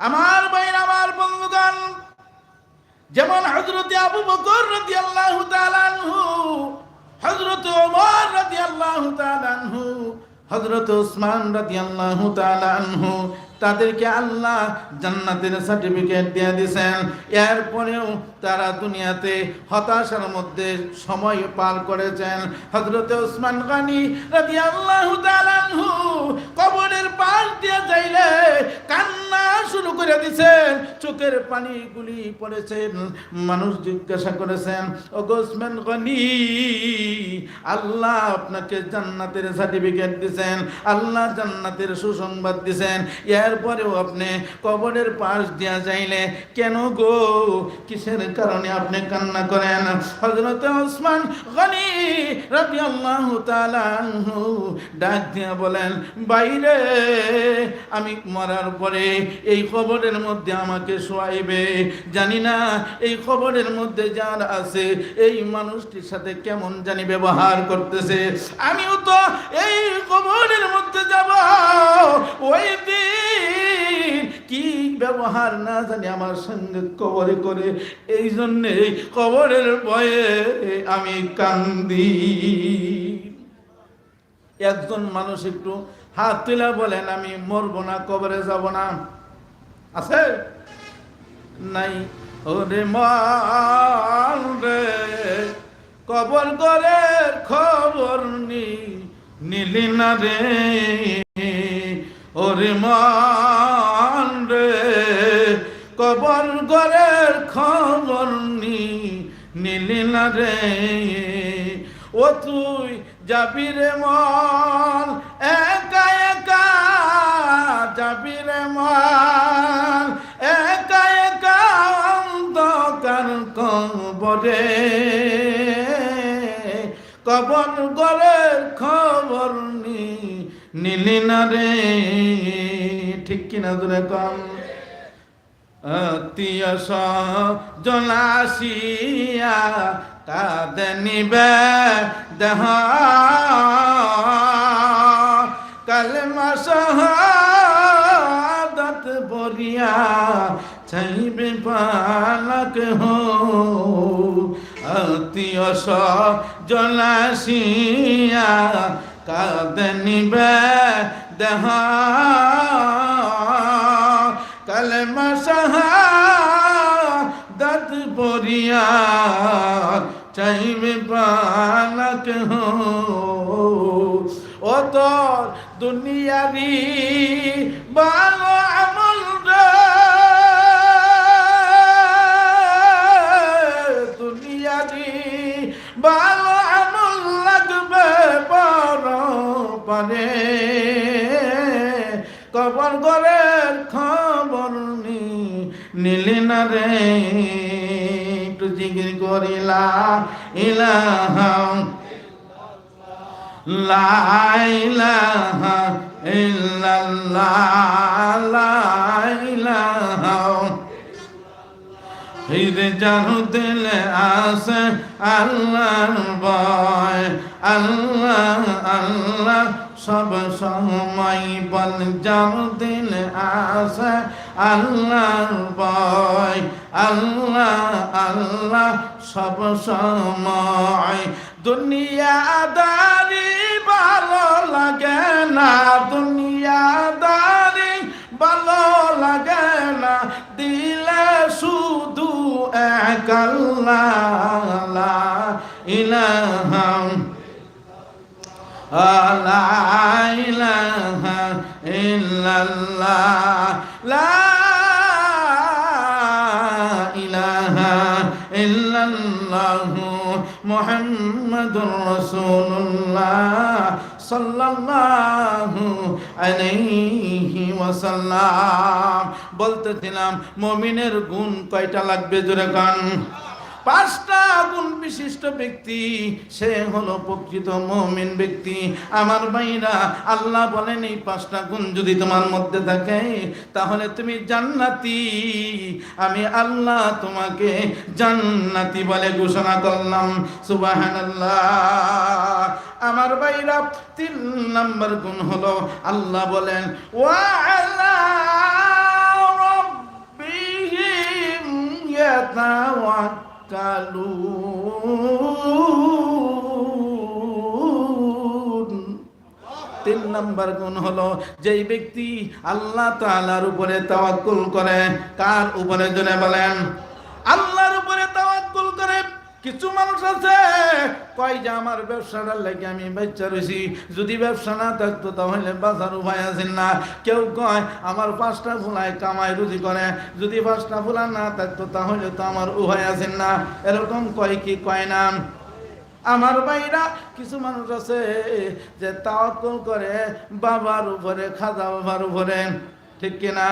আমার বাইর আমার বন্ধুগণ, যেমন হজরতে আবু বকর রদি আল্লাহ হজরত ওমর রদি আল্লাহ হজরত উসমান রদি আল্লাহ তাদেরকে আল্লাহ জান্নাতের সার্টিফিকেট দিয়ে দিয়েছেন। এরপরেও তারা দুনিয়াতে হতাশার মধ্যে সময় পার করেছেন। হজরত উসমান গানি তাআলা আনহু কবরের পাশ দিয়ে যাইলে কান্না শুরু করে দিছেন। চোখের পানিগুলি পড়েছেন। মানুষ জিজ্ঞাসা করেছেন ও গোসমান গনি, আল্লাহ আপনাকে জান্নাতের সার্টিফিকেট দিছেন, আল্লাহ জান্নাতের সুসংবাদ দিছেন। এরপরেও আপনি কবরের পাশ দিয়া যাইলে কেন গো? কিসের কারণে আপনি কান্না করেন? হযরত ওসমান গনি তাআলা আনহু ডাক দিয়া বলেন, বাইরে, আমি মরার পরে এই খবরের মধ্যে আমাকে শোয়াইবে। জানি না এই খবরের মধ্যে যার আছে, এই মানুষটির সাথে কেমন জানি ব্যবহার করতেছে। আমিও তো এই খবরের মধ্যে যাব। ওই দিন কি ব্যবহার না জানি আমার সঙ্গে কবরে করে। এই জন্যে কবরের ভয়ে আমি কান্দি। একজন মানুষ একটু হাত তুলে বলেন, আমি মরবো না, কবরে যাব না। আছে? নাই। ওরে রে, কবর করে খবর নি নিলি না রে। ওরে রে। কবর করে খবর নি, নিলি না রে। ও তুই যাবি রে মন একা একা যাবি রে মন একা একা অন্ধকার কবরে। কবর গলের খবর নি নিলি না রে ঠিক কিনা দূরে কম। আত্মীয় জলাশিয়া কাঁদে নিবে দেহ। কালমা সহাদত বরিয়া চাইবে পালক হো। আত্মীয় জলাশিয়া কাঁদে নিবে দেহ কালমা শাহাদাত বরিয়া চাইবে পালক হো। ও তোর দুনিয়ারি ভালো পারে কবর গরের খবর নিলি না রে। একটু জিগির করিলা, ইলাহা, লা ইলাহা ইল্লাল্লাহ, লা ইলাহা। হিরে জানু দিলে আসে আল্লাহর ভয়, আল্লাহ আল্লাহ। সব সময় বল জানু দিলে আসে আল্লাহর ভয়। আল্লাহ আল্লাহ সব সময়। দুনিয়াদারি ভালো লাগে না দুনিয়াদারি ভালো লাগে না। দিলে শুধু এক আল্লাহ ইলাহা লা ইলাহা ইল্লাল্লাহ লা ইলাহা ইল্লাল্লাহু মুহাম্মাদুর রাসূলুল্লাহ সাল্লাল্লাহু আলাইহি ওয়াসাল্লাম বলতেছিলাম, মুমিনের গুণ কয়টা লাগবে জোরে গান পাঁচটা গুণ বিশিষ্ট ব্যক্তি, সে হলো প্রকৃত মমিন ব্যক্তি। আমার ভাইরা, আল্লাহ বলেন, এই পাঁচটা গুণ যদি তোমার মধ্যে থাকে, তাহলে তুমি জান্নাতি। আমি আল্লাহ তোমাকে জান্নাতি বলে ঘোষণা করলাম। সুবহানাল্লাহ। আমার ভাইরা, তিন নম্বর গুণ হলো, আল্লাহ বলেন ওয়া আলা রাব্বিহিম ইয়াতাওয়াক্কালুন। তিন নম্বর গুণ হলো, যেই ব্যক্তি আল্লাহ তালার উপরে তাওয়াক্কুল করে, কার উপরে জনে বলেন আল্লাহর উপরে তাওয়াক্কুল করে কিছু মানুষ আছে, কয় যে আমার ব্যবসাটার লাগে আমি বাচ্চা রয়েছি, যদি ব্যবসা না থাকতো তাহলে বাজার উপায় আছে না। কেউ কয়, আমার পাঁচটা ফুলায় কামাই রুজি করে, যদি পাঁচটা ফুলা না থাকতো তাহলে তো আমার উভয় আছেন না। এরকম কয় কি কয় না। আমার বাইরা কিছু মানুষ আছে যে তাওয়াক্কুল করে বাবার উপরে, খাজা বাবার উপরে, ঠিক কিনা?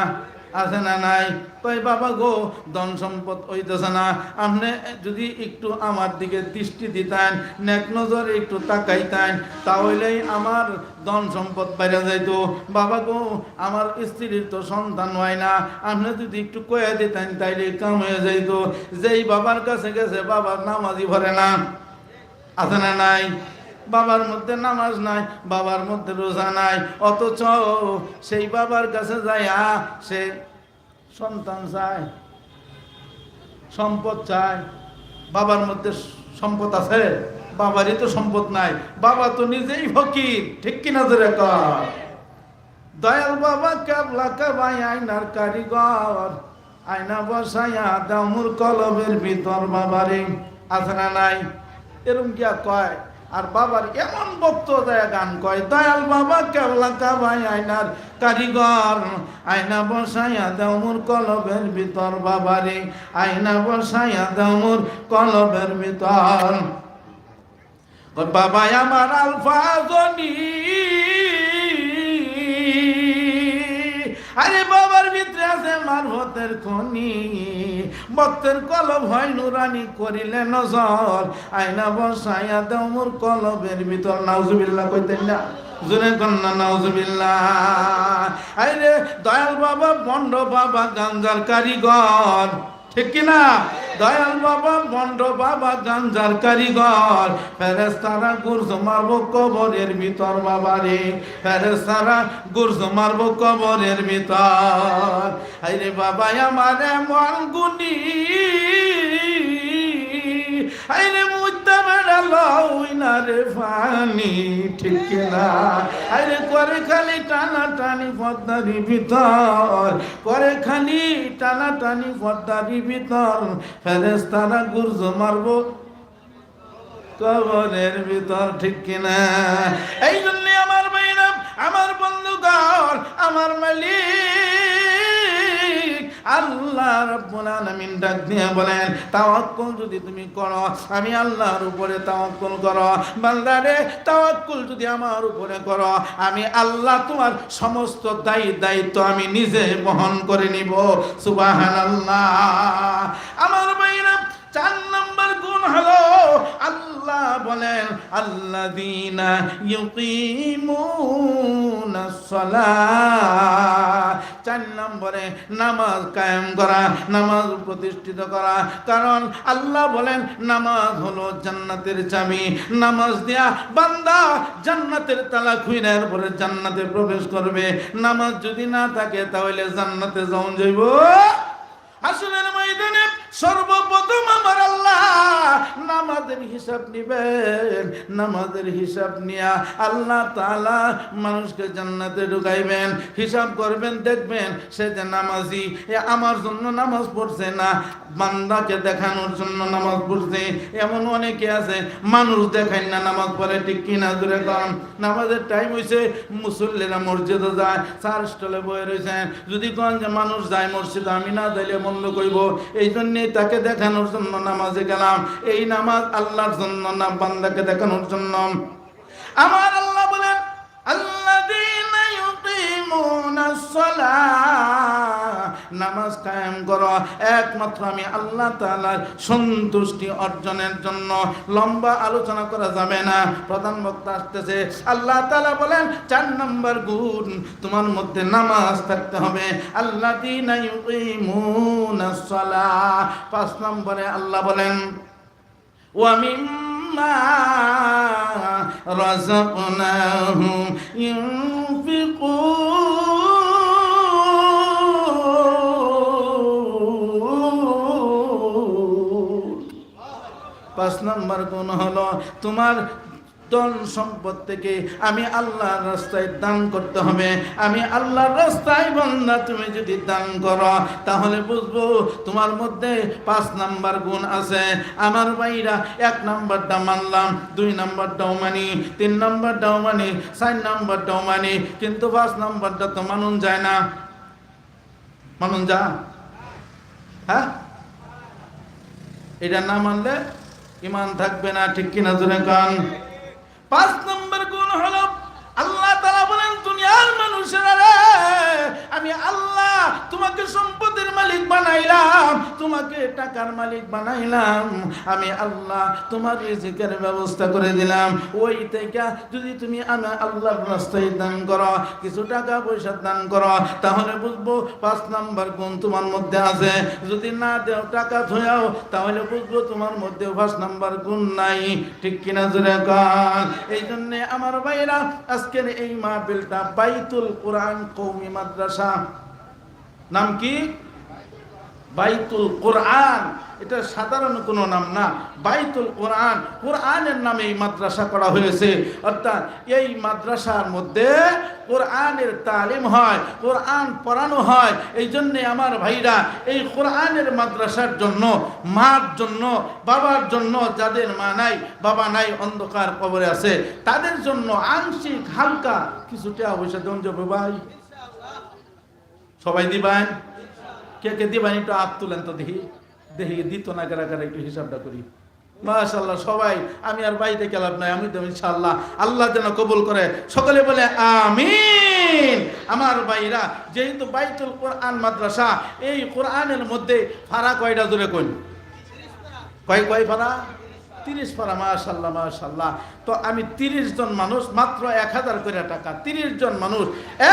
আছে না নাই? কই বাবা গো, ধন সম্পদ হইতেছে না। আপনি যদি একটু আমার দিকে দৃষ্টি দিতেন, নেক নজরে একটু তাকাইতেন, তাহলেই আমার ধন সম্পদ বাইরে যাইতো। বাবা গো, আমার স্ত্রীর তো সন্তান হয় না। আপনি যদি একটু কয়ে দিতেন, তাইলে কাম হয়ে যাইতো। যেই বাবার কাছে গেছে বাবার নামাজি ভরে না। আছে না নাই? বাবার মধ্যে নামাজ নাই, বাবার মধ্যে রোজা নাই, অথচ সেই বাবার কাছে যাইয়া সে সন্তান চায়, সম্পদ চায়, বাবার মধ্যে সম্পদ আছে, বাবারই তো সম্পদ নাই, বাবা তো নিজেই ফকির, ঠিক কিনা ধরে কর? দয়াল বাবা কাবলা কাবাই আইনার কারিগর, আয়না বসাইয়া দামুর কলবের ভিতর বাবারে, আছে না নাই? এরম গিয়া কয়? আর বাবার এমন বক্তব্য গান কয়, দয়াল বাবা কেবলা কাবাই আয়নার কারিগর, আয়না বসাইয়া দামুর কলবের ভিতর, বাবারে, আয়না বসাইয়া দামুর কলবের ভিতর। বাবা আমার আলফা আরে বাবার ভিতরে আছে মারভতের খনি। ভক্তের কলব হয় নুরানি করিলে নজর। আয়না বসাইয়া দেও মোর কলবের ভিতর। নাউজুবিল্লাহ কইতেন না? জোরে কন্যা নাউজুবিল্লাহ। আরে দয়াল বাবা, বন্ড বাবা গাঞ্জার কারিগর। ঠিক কিনা? দয়াল বাবা বন্ড বাবা গাঞ্জার কারিগর। ফেরেস তারা গুরজ মারবো কবরের ভিতর, বাবারে। ফেরেস তারা গুরজ মারবো কবরের ভিতর। আরে বাবা আমার মন গুনি। আরে মুদ্দা মেডা লই না ফানি, ঠিক না করে খালি টানা টানি পদ্মারি ভিতর করে খালি টানা টানি পদ্মারি ভিতর ফেরেস তারা গুরজ মারবো কবরের ভিতর, ঠিক কিনা? এই জন্য আমার মেয়েরা আমার বন্ধুগণ, আমার মালিক আল্লাহ রব্বুল আলামিন ডাক দিয়ে বলেন, তাওয়াক্কুল যদি তুমি করো, আমি আল্লাহর উপরে তাওয়াক্কুল করো। বান্দারে, তাওয়াক্কুল যদি আমার উপরে করো, আমি আল্লাহ তোমার সমস্ত দায়ী দায়িত্ব আমি নিজে বহন করে নিব। সুবহানাল্লাহ। আমার ভাইরা চার নম্বর গুণ হলো আল্লাহ বলেন ইউকিমুনাস সালাহ চার নম্বরে নামাজ কায়েম করা, নামাজ প্রতিষ্ঠিত করা। কারণ আল্লাহ বলেন, নামাজ হলো জান্নাতের চাবি। নামাজ দেয়া বান্দা জান্নাতের তালা খুইনার পরে জান্নাতে প্রবেশ করবে। নামাজ যদি না থাকে, তাহলে জান্নাতে যাওন যাইব। আসলে ময়দানে সর্বপ্রথম আমার আল্লাহ নামাজের হিসাব নিবেন, নামাজের হিসাব নিয়া আল্লাহ তাআলা মানুষকে জান্নাতে ঢুকাইবেন, হিসাব করবেন, দেখবেন সে যে নামাজি, এ আমার জন্য নামাজ পড়ছে না, বান্দাকে দেখানোর জন্য নামাজ পড়ছে, এমন অনেকে আছে, মানুষ দেখায় না নামাজ পড়ে, ঠিক কিনা দূরে কম নামাজের টাইম হয়েছে মুসল্লিরা মসজিদে যায়, চার স্টলে বয়ে রয়েছেন যদি কন যে মানুষ যায় মসজিদ, আমি না যাইলে বন্ধ করব এই জন্যে তাকে দেখানোর জন্য নামাজে গেলাম। এই নামাজ আল্লাহর জন্য না বান্দাকে দেখানোর জন্য। আমার আল্লাহ বলেন আল্লাহ নামাজ কায়েম করো একমাত্র আমি আল্লাহ তাআলার সন্তুষ্টি অর্জনের জন্য লম্বা আলোচনা করা যাবে না প্রধান বক্তা আসতেছে আল্লাহ তাআলা বলেন চার নম্বর গুণ তোমার মধ্যে নামাজ থাকতে হবে আল্লাহ পাঁচ নম্বরে আল্লাহ বলেন ومما رزقناهم ينفقون পাঁচ নম্বর গুণ হলো, তোমার ধন সম্পদ থেকে আমি আল্লাহর রাস্তায় দান করতে হবে। আমি আল্লাহর রাস্তায় বন্ধা তুমি যদি দান করো, তাহলে বুঝব তোমার মধ্যে পাঁচ নাম্বার গুণ আছে। আমার ভাইরা এক নাম্বারটা মানলাম, দুই নাম্বারটাও মানি, তিন নাম্বারটাও মানি, চার নাম্বারটাও মানি, কিন্তু পাঁচ নাম্বারটা তো মানুন যায় না। মানুন যা হ্যাঁ? এটা না মানলে ইমান থাকবে না, ঠিক কিনা জোরে কান? পাঁচ নম্বর গুণ হলো, আল্লাহ তালা বলেন, দুনিয়ার আমি আল্লাহ তোমাকে সম্পদের মালিক বানাইলাম, তোমাকে টাকার মালিক বানাইলাম, আমি আল্লাহ তোমার রিজিকের ব্যবস্থা করে দিলাম। ওই থেকে যদি তুমি আমি আল্লাহর রাস্তায় দান করো, কিছু টাকা পয়সা দান করো, তাহলে বুঝব পাঁচ নাম্বার গুণ তোমার মধ্যে আছে। যদি না দেও টাকা ধোয়াও, তাহলে বুঝব তোমার মধ্যে পাঁচ নাম্বার গুণ নাই। ঠিক কিনা জোরে কান? এই জন্যে আমার ভাইরা, আজকের এই মাহফিলটা বাইতুল কোরআন কৌমি মাদ্রাসা। নাম কি? বাইতুল কোরআন। এটা সাধারণ কোনো নাম না। বাইতুল কোরআন, কোরআনের নামে এই মাদ্রাসা করা হয়েছে। অর্থাৎ এই মাদ্রাসার মধ্যে কোরআনের তালিম হয়, কোরআন পড়ানো হয়। এই জন্যে আমার ভাইরা এই কোরআনের মাদ্রাসার জন্য, মার জন্য, বাবার জন্য যাদের মা নাই, বাবা নাই, অন্ধকার কবরে আছে, তাদের জন্য আংশিক হালকা কিছুটা দেন যাবে ভাই। সবাই দিবেন? কে কে দিবেন? একটু হাত তুলেন তো দেখি। দেখি দিত না কারা একটু হিসাবটা করি। মাশাল্লাহ সবাই, আমি আর বাইরে গেলাম নাই আমি তো ইনশাল্লাহ আল্লাহ যেন কবুল করে। সকলে বলে আমি আমার ভাইরা, যেহেতু বাইতুল কোরআন মাদ্রাসা, এই কোরআনের মধ্যে ফারা কয়টা দূরে কই কয় কয় ফারা? তিরিশ পারা, মাশাল্লাহ মাশাল্লাহ। তো আমি তিরিশ জন মানুষ, মাত্র এক হাজার করে টাকা, তিরিশ জন মানুষ,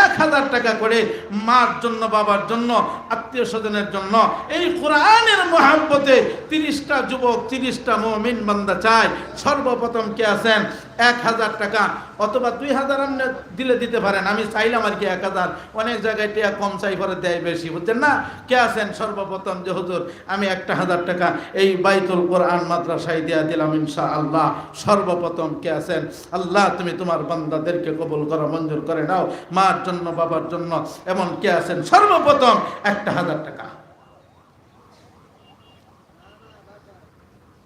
এক হাজার টাকা করে মার জন্য, বাবার জন্য, আত্মীয় স্বজনের জন্য এই কোরআনের মহাব্বতে তিরিশটা যুবক, তিরিশটা মমিন বান্দা চায়, সর্বপ্রথম কে আছেন? এক হাজার টাকা, অথবা দুই হাজার আপনি দিলে দিতে পারেন, আমি চাইলাম আর কি এক হাজার। অনেক জায়গায় টিয়া কম চাই করে দেয় বেশি, বুঝছেন না? কে আছেন? সর্বপ্রথম যে হুজুর, আমি একটা হাজার টাকা এই বাইতুল কোরআন মাদ্রাসায় দিয়া দিলাম ইনশা আল্লাহ সর্বপ্রথম কে আছেন? আল্লাহ, তুমি তোমার বান্দাদেরকে কবুল করো, মঞ্জুর করে নাও, মার জন্য, বাবার জন্য, এমন কে আছেন? সর্বপ্রথম একটা হাজার টাকা।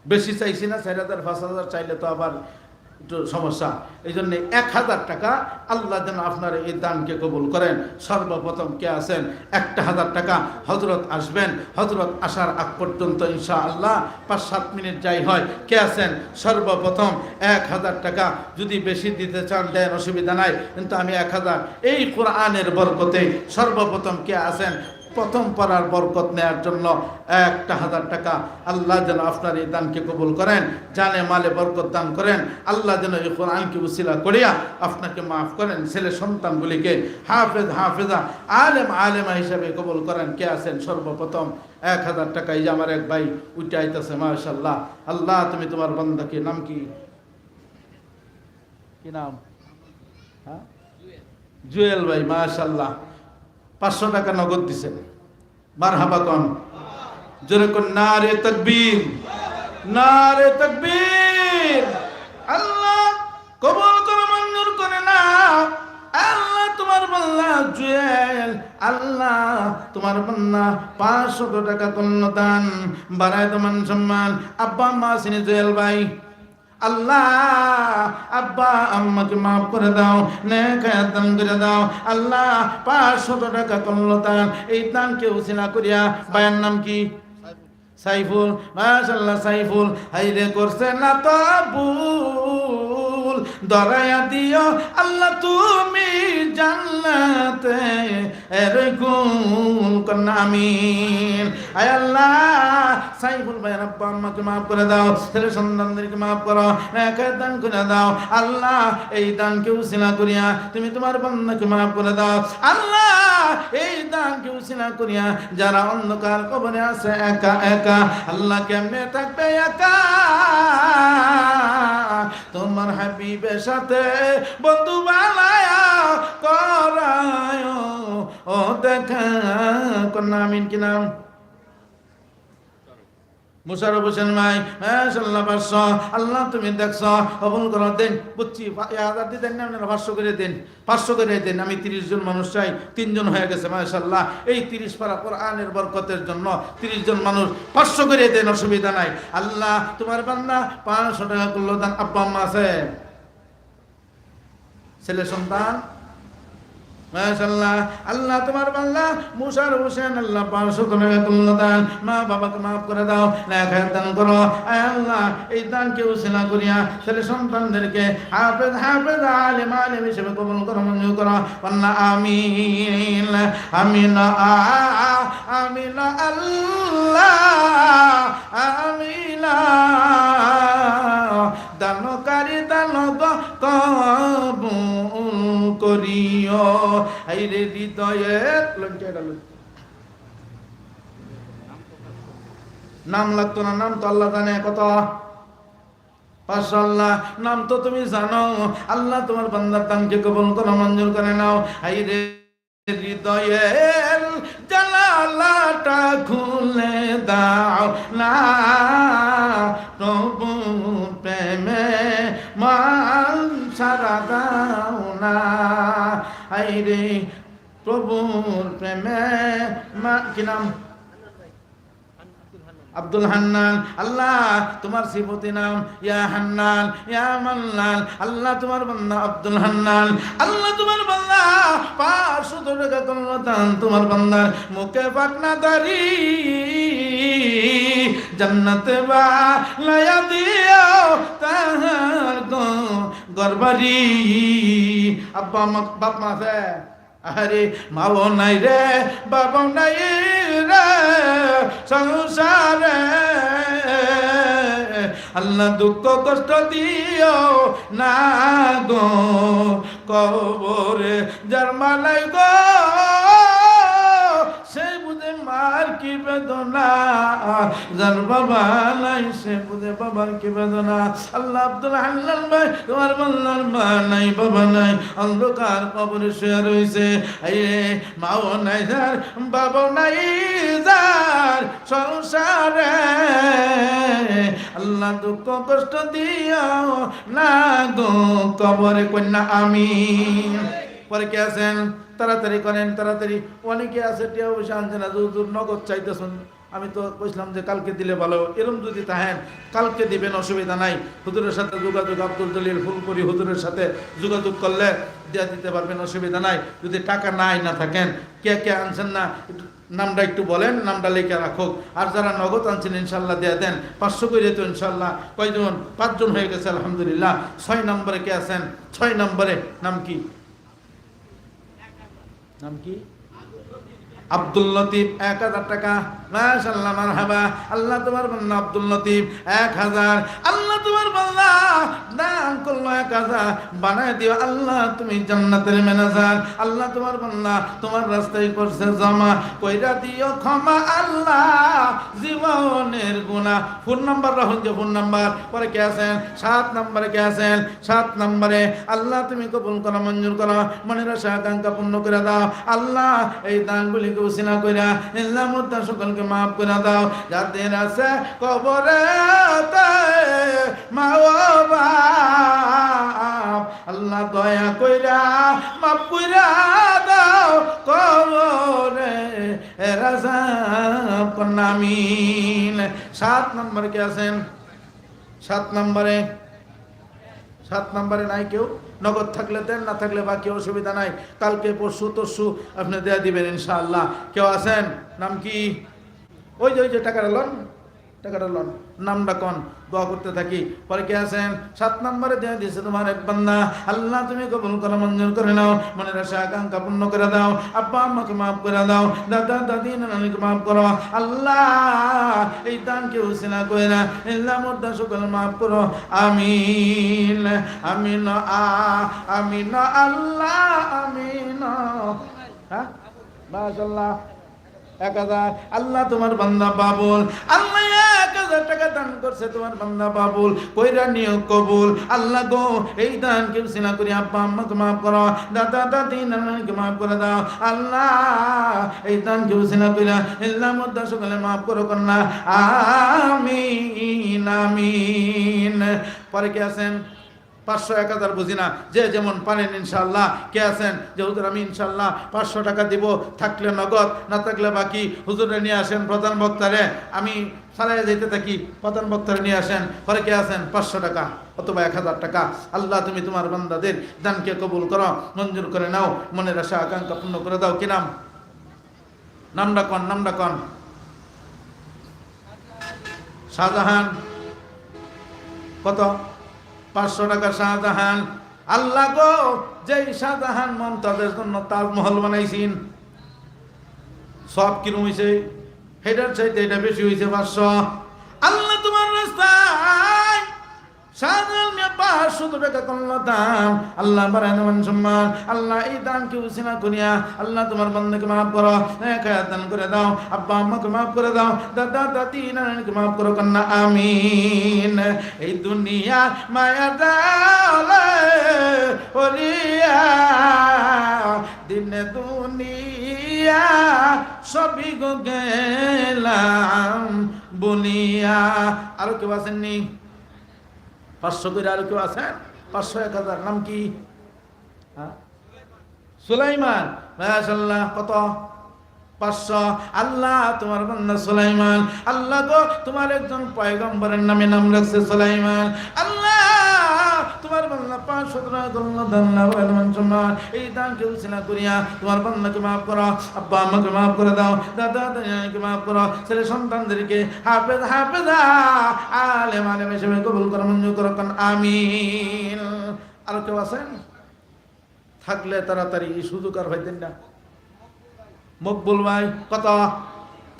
বেশি চাইছি না, চার হাজার, পাঁচ হাজার চাইলে তো আবার সমস্যা। এই জন্য এক হাজার টাকা আল্লাহ যেন আপনার এই দানকে কবুল করেন। সর্বপ্রথম কে আছেন? একটা হাজার টাকা হজরত আসবেন। হজরত আসার আগ পর্যন্ত ইনশা আল্লাহ পাঁচ সাত মিনিট যাই হয়। কে আছেন? সর্বপ্রথম এক হাজার টাকা যদি বেশি দিতে চান, দেন অসুবিধা নাই। কিন্তু আমি এক হাজার। এই কোরআনের বরকতে সর্বপ্রথম কে আছেন? প্রথম পড়ার বরকত নেয়ার জন্য একটা হাজার টাকা আল্লাহ যেন আপনার এই দানকে কবুল করেন, জানে মালে বরকত দান করেন, আল্লাহ যেন এই কোরআনকে উসিলা করিয়া আপনাকে মাফ করেন, ছেলে সন্তানগুলিকে হাফেজ, হাফেজা, আলেম, আলেমা হিসাবে কবুল করেন, কে আছেন? সর্বপ্রথম এক হাজার টাকা, এই যে আমার এক ভাই উঠে আইতেছে মাশাল্লাহ আল্লাহ, তুমি তোমার বন্ধাকে নাম কি? কি নাম? হ্যাঁ? জুয়েল। ভাই মাশাল্লাহ পাঁচশো টাকা নগদ দিছেন মার হাবা কন জোরে কোন না রে তকবীর। না রে তকবীর। আল্লাহ কবুল করে, মঞ্জুর করে না আল্লাহ তোমার বল্লা জুয়েল। আল্লাহ তোমার বন্যা পাঁচশো টাকা করল দান। বাড়ায় তোমার সম্মান। আব্বা মা সিনে, জুয়েল ভাই। আল্লাহ, আব্বা, আম্মাকে মাফ করে দাও নেখায়াত দান করে দাও। আল্লাহ পাঁচশত টাকা করল দান এই দানকে উসিলা করিয়া, বায়ার নাম কি? সাইফুল। মাশাল্লাহ সাইফুল। হাইরে করছে না তো ভুল। দরায়া দিও, আল্লাহ, তুমি জান্নাতে। এর গুণ কন্যা, আমিন। আয় আল্লাহ সাইফুল ভাইয়ের আব্বা আম্মাকে মাফ করে দাও, ছেলে সন্তানদেরকে মাফ করো দান করে দাও। আল্লাহ, এই দানকে করিয়া তুমি তোমার বান্দাকে মাফ করে দাও। আল্লাহ, এই দানকে উসিলা করিয়া যারা অন্ধকার কবরে আছে, একা একা, আল্লাহ কেমনে থাকবে একা? তোমার হাবিবের সাথে বন্ধু বানায়া করায় ও দেখা। কন্যা আমিন কি নাম? মুশারফ হোসেন পাঁচশো আল্লাহ তুমি দেখছ, কবুল করো, দেন, বুঝছি হাজার দিয়ে দেন না, আপনারা পাঁচশো করে দেন, পাঁচশো করে দেন, আমি তিরিশ জন মানুষ চাই, তিনজন হয়ে গেছে এই তিরিশ পারা কোরআনের বরকতের জন্য তিরিশ জন মানুষ পাঁচশো করে দেন, অসুবিধা নাই, আল্লাহ, তোমার বান্দা পাঁচশো টাকা করল দান আব্বা, আম্মা আছে? ছেলে সন্তান? আল্লাহ তোমার বান্দা মুসার হোসেন, আল্লাহ পাঁচশো করল দান। মা বাবাকে মাফ করে দাও লেখায় দান করো। আল্লাহ, এই দানকে উসিলা করিয়া ছেলে সন্তানদেরকে হাফেজ হাফেজ, আলেম আলেম হিসেবে কবুল করো, মঞ্জুর করো। আল্লাহ আমিন আমিন আ আমিন, আল্লাহ, আমিন দানকারী দান কবুল করিও। এই রে হৃদয়ে নাম লাগতো না, নাম তো আল্লাহ জানে, কত? আল্লাহ নাম তো তুমি জানো। আল্লাহ তোমার বান্দার দামকে কবল করো, মঞ্জুর করে নাও। আই রে হৃদয়ের জালালাটা খুলে দাও। না প্রভু রে প্রভুর প্রেমে মা কি নাম? আব্দুল হান্নান, আল্লাহ তোমার সিফতি নাম, ইয়া হান্নান, ইয়া মান্নান, আল্লাহ তোমার বান্দা আব্দুল হান্নান, আল্লাহ তোমার বান্দা পাঁচশো টাকা করল তোমার বান্দার মুখে পাকনা দারি জান্নাতে বা লায়া দিও তাহার গরবারি। আব্বা, বাপ মা আরে মাও নাই রে বাবা নাই রে, সংসারে। আল্লাহ দুঃখ কষ্ট দিও না গো, কবরে যার মালাই গো। বুঝে মার কি বেদনা? যার বাবা নাই, সে বুঝে বাবার কি বেদনা? আল্লাহ আব্দুল হান্নান ভাই, তোমার বললার মা নাই, বাবা নাই, অন্ধকার কবরে শুয়ে রয়েছে এই মাও নাই যার বাবা নাই যার সংসারে। আল্লাহ দুঃখ কষ্ট দিও না গো কবরে কন্যা আমি পরে কে আছেন, তাড়াতাড়ি করেন, তাড়াতাড়ি। অনেকে আছে, টিয়া পয়সা আনছে না, দূর নগদ চাইতেছেন। আমি তো কইছিলাম যে কালকে দিলে ভালো, এরম যদি তাহেন কালকে দিবেন, অসুবিধা নাই। হুজুরের সাথে যোগাযোগ, আব্দুল জলিল ফুলপুরি হুজুরের সাথে যোগাযোগ করলে দেওয়া দিতে পারবেন, অসুবিধা নাই। যদি টাকা নাই না থাকেন, কে কে আনছেন না নামটা একটু বলেন, নামটা লিখে রাখুক। আর যারা নগদ আনছেন ইনশাল্লাহ দেয়া দেন। পাঁচশো করে তো ইনশাল্লাহ কয়জন? পাঁচজন হয়ে গেছে, আলহামদুলিল্লাহ। ছয় নম্বরে কে আছেন? ছয় নম্বরে, নাম কি? নাম কি? আব্দুল লতিফ এক হাজার টাকা। মাশাল্লাহ মারহাবা। আল্লাহ তোমার বান্দা আব্দুল লতিফ, এক হাজার। আল্লাহ তোমার বান্দা দান করল এক হাজার। বানায় দিও আল্লাহ, তুমি জান্নাতের ম্যানেজার। আল্লাহ তোমার বান্দা তোমার রাস্তায় করছে জমা। কইরা দিও ক্ষমা আল্লাহ, জীবনের গুণা ফোন নাম্বার রাখুন যে ফোন নাম্বার। পরে কে আছেন? সাত নম্বরে কে আছেন? সাত নম্বরে। আল্লাহ তুমি কবুল করো, মঞ্জুর করো। মনের আশা আকাঙ্ক্ষা পূর্ণ করে দাও। আল্লাহ এই দানগুলিকে উসিনা কইরা ইল্লা মুদ্দা সকলকে মাফ করে দাও। যাদের আছে কবরে মা আল্লাহ দয়া কইরা মাফ কইরা দাও। কবরে রাজা কন্যামিন সাত নম্বর কে আছেন? সাত নম্বরে। সাত নম্বরে নাই কেউ? নগদ থাকলে দেন, না থাকলে বাকি অসুবিধা নাই। কালকে, পরশু, তরশু আপনি দেয়া দিবেন ইনশাআল্লাহ। কেউ আছেন? নাম কি? ওই যে ওই যে, টাকাটা লন টাকাটা লন। নামটা কন, দোয়া করতে থাকি। পরে কে আছেন? সাত নম্বরে দিয়ে দিয়েছে তোমার এক বান্দা। আল্লাহ, তুমি কবুল করো, মঞ্জুর করে নাও। মনের আশা, আকাঙ্ক্ষা পূর্ণ করে দাও। আব্বা, আম্মাকে মাফ করে দাও। দাদা, দাদি, নানানিকে মাফ করো। আল্লাহ, এই দান কেউ সিনা করে না। ইল্লা মুদ্দা সকল মাফ করো। আমিন আমিন, আ, আমিন, আল্লাহ, আমিন। হ্যাঁ? এক হাজার। আল্লাহ তোমার বান্দা বাবুল আল্লাহ এক হাজার টাকা দান করছে তোমার বান্দা বাবুল কইরা নিয়োগ কবুল। আল্লাহ গো, এই দান কেউ সিনা করি আব্বা আম্মাকে মাফ করো দাদা, দাদি মাফ করে দাও। আল্লাহ, এই দান কেউ সিনা মুদ্দা সকলে মাফ করো কন্যা। আমিন আমিন। পরে কি আছেন? পাঁচশো এক হাজার বুঝি না। যে যেমন পারেন ইনশাল্লাহ কে আছেন? যে হুজুর, আমি ইনশাল্লাহ পাঁচশো টাকা দিব, থাকলে নগদ, না থাকলে বাকি। হুজুরে নিয়ে আসেন প্রধান বক্তারে, আমি সারাই যেতে থাকি, প্রধান বক্তারে নিয়ে আসেন পরে কে আছেন? পাঁচশো টাকা অথবা এক হাজার টাকা। আল্লাহ, তুমি তোমার বান্দাদের দানকে কবুল করো, মঞ্জুর করে নাও, মনের আশা, আকাঙ্ক্ষা পূর্ণ করে দাও। কি নাম? নামটা কন নামটা কন শাহজাহান। কত? পাঁচশো টাকা শাহজাহান। আল্লাহ গো যে শাহজাহান মন মমতাজের জন্য তাজমহল বানাইছেন। সব কিরম হয়েছে সেটার চাইতে এটা বেশি হয়েছে পাঁচশো। আল্লাহ তোমার রাস্তায় আল্লাহ সম্মান। আল্লাহ এই দান কেউ সিনা করিয়া আল্লাহ তোমার বন্ধুকে মাফ করো। দান করে দাও। আব্বা আম্মাকে মাফ করে দাও। দাদা, দাদি নানাকে মাফ করো আমিন। এই দুনিয়া মায়া দালে ওরিয়া দিনে দুনিয়া সবই গেলাম বলিয়া আরও কেউ আসেননি পাঁচশো করে আর কেউ আছেন পাঁচশো এক হাজার। নাম কি? হ্যাঁ? সুলাইমান। কত? পাঁচশো। আল্লাহ, তোমার বান্দা সুলাইমান। আল্লাহ গো, তোমার একজন পয়গম্বরের নামে নাম রাখছে সুলাইমান। আল্লাহ তোমার টাকা করল দান্না বলমান সম্মান এই করিয়া তোমার বান্দাকে মাফ করো। আব্বা, আম্মাকে মাফ করে দাও। দাদা দাদাকে মাফ করো। ছেলে সন্তানদেরকে হাফেজ, হাফেজা আলেম আলেম হিসেবে কবুল করো, মঞ্জুর করো, কারণ আমিন। আর কেউ আছেন? থাকলে তাড়াতাড়ি সুযোগ আর হইতেন না মকবুল ভাই, কত?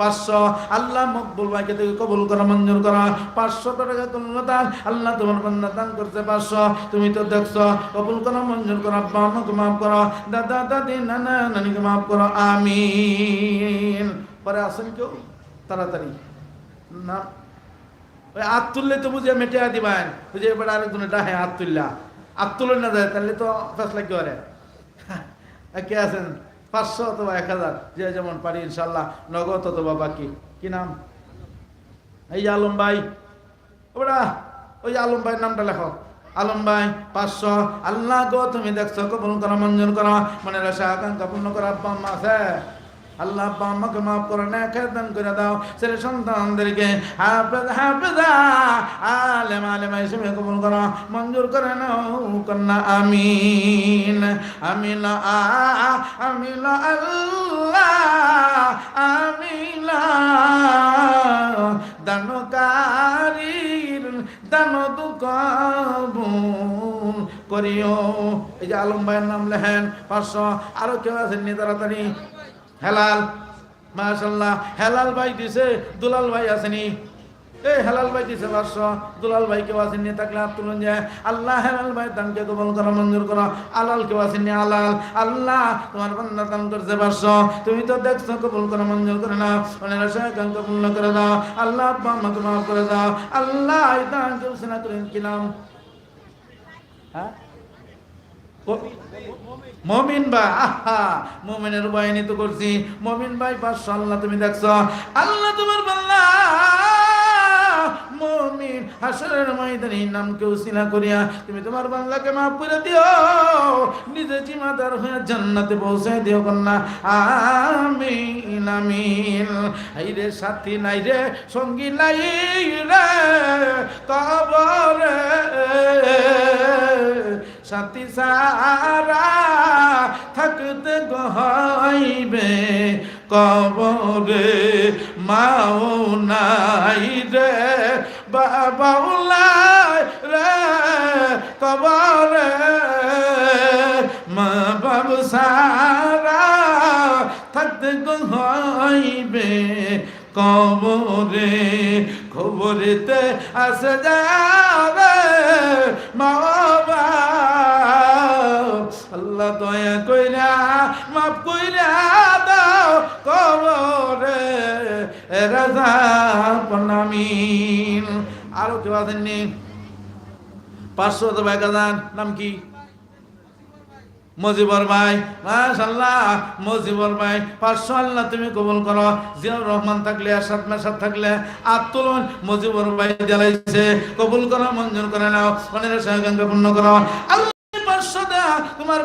পাঁচশো। আল্লাহ মকবুল ভাইকে থেকে কবুল করা, মঞ্জুর করা। পাঁচশো টাকা করল দান আল্লাহ তোমার বান্দা দান করছে পাঁচশো। তুমি তো দেখছ, কবুল করা, মঞ্জুর করা, আব্বা আমাকে মাফ করো। দাদা, দাদি, নানা, নানিকে মাফ করো, আমিন। পরে আসেন কেউ? তাড়াতাড়ি। না। ওই হাত তুললে তো বুঝে মেটে দিবেন। বুঝে এবার আরেকজনে ডাহে হাত তুললা। হাত তুলে না যায় তাহলে তো ফেসলা কি করে? কে আছেন? পাঁচশো অথবা এক হাজার, যে যেমন পারি ইনশাল্লাহ নগদ অথবা বাকি। কি নাম? এই আলম ভাই। ওরা, ওই আলম ভাইয়ের নামটা লেখো। আলম ভাই, পাঁচশো। আল্লাহ গো, তুমি দেখছ কবুল করা, মঞ্জুর করা, মনের আশা, আকাঙ্ক্ষা পূর্ণ করা, আব্বা, আম্মা, আছে। আল্লাহ আব্বা আম্মাকে মাফ করে না খেদান করে দাও। ছেলে সন্তানদেরকে হাফেজ, হাফেজা, আলেম আলেম হিসেবে কবুল করো। মঞ্জুর করে নাও, কন্যা, আমিন আমিন, আ, আমিন আল্লাহ, আমিন দানকারীর দান দুকবুল করিও। এই যে আলম ভাইয়ের নাম লেখেন পাঁচশো। আরও কেউ আছেন নি তাড়াতাড়ি? হেলাল মাশাল্লাহ হেলাল ভাই দিছে, দুলাল ভাই আসেনি। এই হেলাল ভাই দিছে পাঁচশো, দুলাল ভাই কেউ আসেননি থাকলে হাত তুলুন যায় আল্লাহ হেলাল ভাই দানকে কবল করা, মঞ্জুর করো। আলাল কেউ আসেননি আলাল, আল্লাহ তোমার বান্দা দান করছে পাঁচশো। তুমি তো দেখছ, কবল করা, মঞ্জুর করে না কান কবুল করে দাও আল্লাহ আব্বা আমাকে মাফ করে দাও। আল্লাহ দান কেউ সিনা করেন কিনাম হ্যাঁ? মমিন ভাই, আহা, মমিনের বাহিনী তো করছি। মমিন ভাই পাঁচশো আল্লাহ তুমি দেখছ? আল্লাহ তোমার বাল্লা মমিন। হাসরের ময়দানে নাম কেউ সিনা করিয়া তুমি তোমার বাংলাকে মাফ করে দিও। নিজে জিমাদার হয়ে জান্নাতে পৌঁছে দিও কন্যা। আমিন আমিন। এই রে সাথী, নাই রে সঙ্গী, নাই রে কবরে। সাথী সারা থাকতে গহাইবে। কবরে মাও নাই রে। বাবাও নাই রে কবরে। মা বাবু সারা থাকতে হইবে কবরে। খবরেতে আসে যাবে মা বাবা। আল্লাহ দয়া কইরা, মাফ কইরা দাও কবরে। রাজা প্রণামিন। আরও কেউ আছেননি পাঁচশো তো হাজার, নাম কি? মজিবর ভাই। মাশাল্লাহ মজিবর ভাই। পাঁচশো আল্লাহ তুমি কবুল করো। জিয়াউর রহমান থাকলে, আসাদ মেসাদ থাকলে, আত্মলন মজিবর ভাই জ্বালাইছে। কবুল করো, মঞ্জুর করে নাও। মনের সহগাঙ্গে পূর্ণ করো। দেয়া তোমার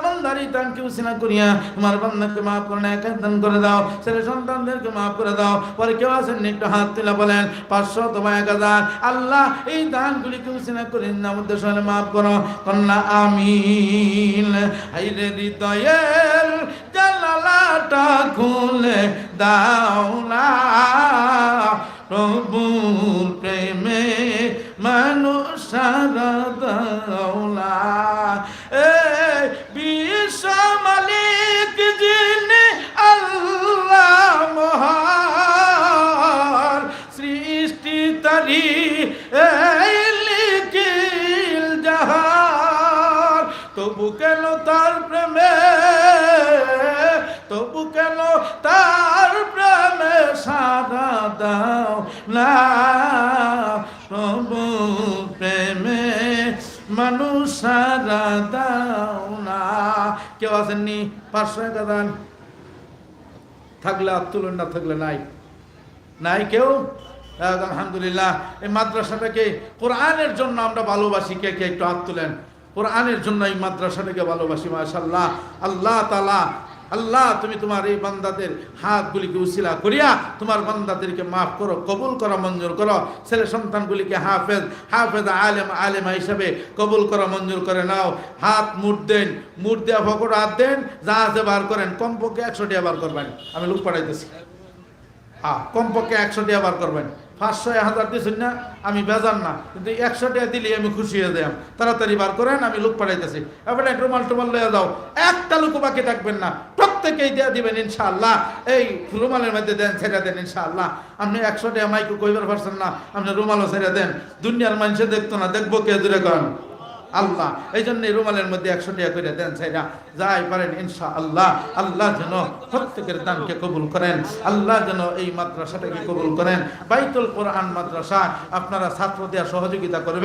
উসিনা করিয়া তোমার বান্দাকে মাফ করে না দান করে দাও, ছেলে সন্তানদেরকে মাফ করে দাও। পরে কেউ একটু হাত তুলে বলেন, পাঁচশো তোমার এক হাজার। আল্লাহ, এই দানগুলিকে উসিনা করে না উদ্দেশ্য মাফ করো। কন্যা আমিন, হাইরে হৃদয়ের খুলে দাও না। প্রেমে মানুষ সারা দাওলা প্রভু প্রেমে মানুষ না। কেউ আসেননি পাঁচশো থাকলে না থাকলে নাই। নাই কেউ? আলহামদুলিল্লাহ। এই মাদ্রাসাটাকে কোরআনের জন্য আমরা ভালোবাসি। কে কে? একটু হাত তুলেন। কোরআনের জন্য এই মাদ্রাসাটাকে ভালোবাসি মাশাল্লাহ আল্লাহ তালা আল্লাহ, তুমি তোমার এই বান্দাদের হাতগুলিকে উসিলা করিয়া তোমার বান্দাদেরকে মাফ করো, কবুল করো, মঞ্জুর করো। ছেলে সন্তানগুলিকে হাফেজ হাফেজ আলেম, আলেমা হিসাবে কবুল করো, মঞ্জুর করে নাও। হাত মুট দেন মুট দেওয়া ফকর হাত দেন, যা আছে বার করেন। কমপক্ষে একশো টাকা বার করবেন। আমি লোক পাঠাইতেছি। হ্যাঁ কমপক্ষে একশো টাকা বার করবেন। পাঁচশো এক হাজার দিচ্ছেন না, আমি বেজান না। কিন্তু একশো টাকা দিলে আমি খুশি হয়ে যাই তাড়াতাড়ি বার করেন, আমি লোক পাঠাইতেছি। এবারে রুমাল টুমাল লয়ে যাও। একটা লোক বাকি থাকবেন না। প্রত্যেকেই দেওয়া দিবেন ইনশাআল্লাহ। এই রুমালের মধ্যে দেন, ছেড়ে দেন ইনশাআল্লাহ। আপনি একশো টাকা মাইকে কইবার পারছেন না, আপনি রুমালও ছেড়ে দেন। দুনিয়ার মানুষে দেখতো না, দেখব কে? দূরে করেন আল্লাহ। এই জন্য রুমালের মধ্যে একশো টাকা করে দেন সেটা যাই পারেন ইনশা আল্লাহ আল্লাহ যেন প্রত্যেকের দানকে কবুল করেন। আল্লাহ যেন এই মাদ্রাসাটাকে কবুল করেন। বাইতুল কোরআন মাদ্রাসা আপনারা ছাত্র দেওয়া সহযোগিতা করবেন।